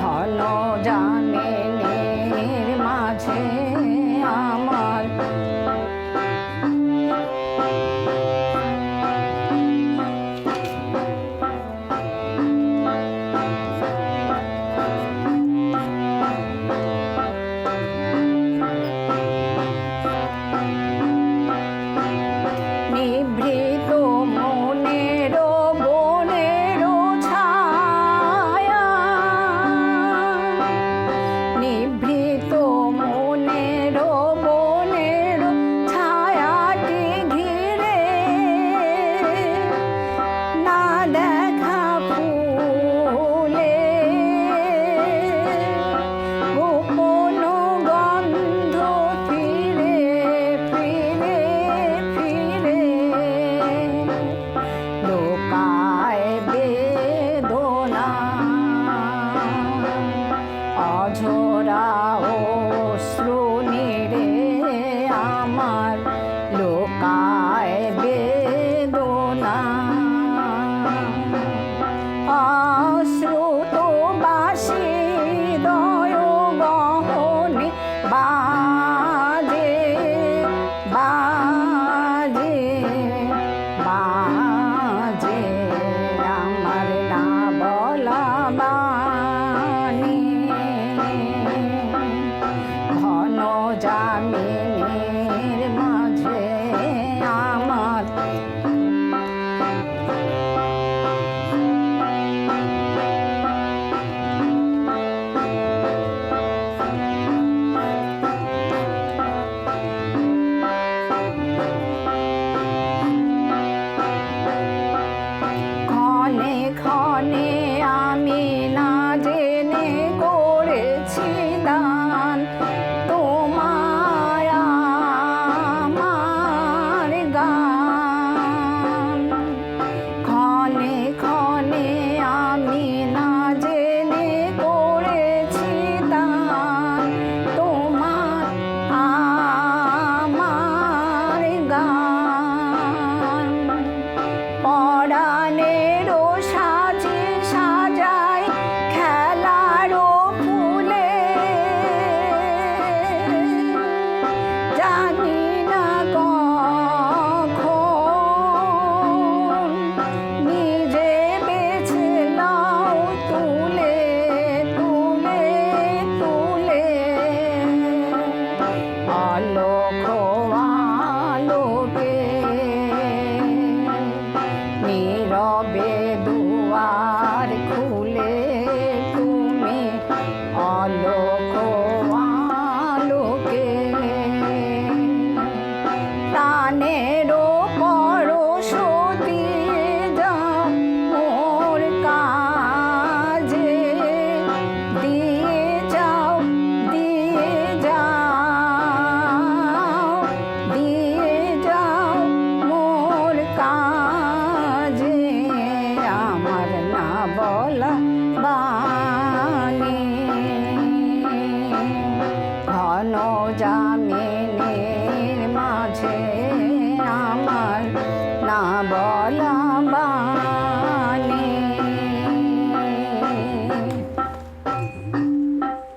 ঘন জামিনের মাঝে। আমার লোকায় বেদনা। আশ্রুত বাসী দয় গহনে বাজে বাজে বাজে আমার না বলা বাণী ঘন জামিন আলোক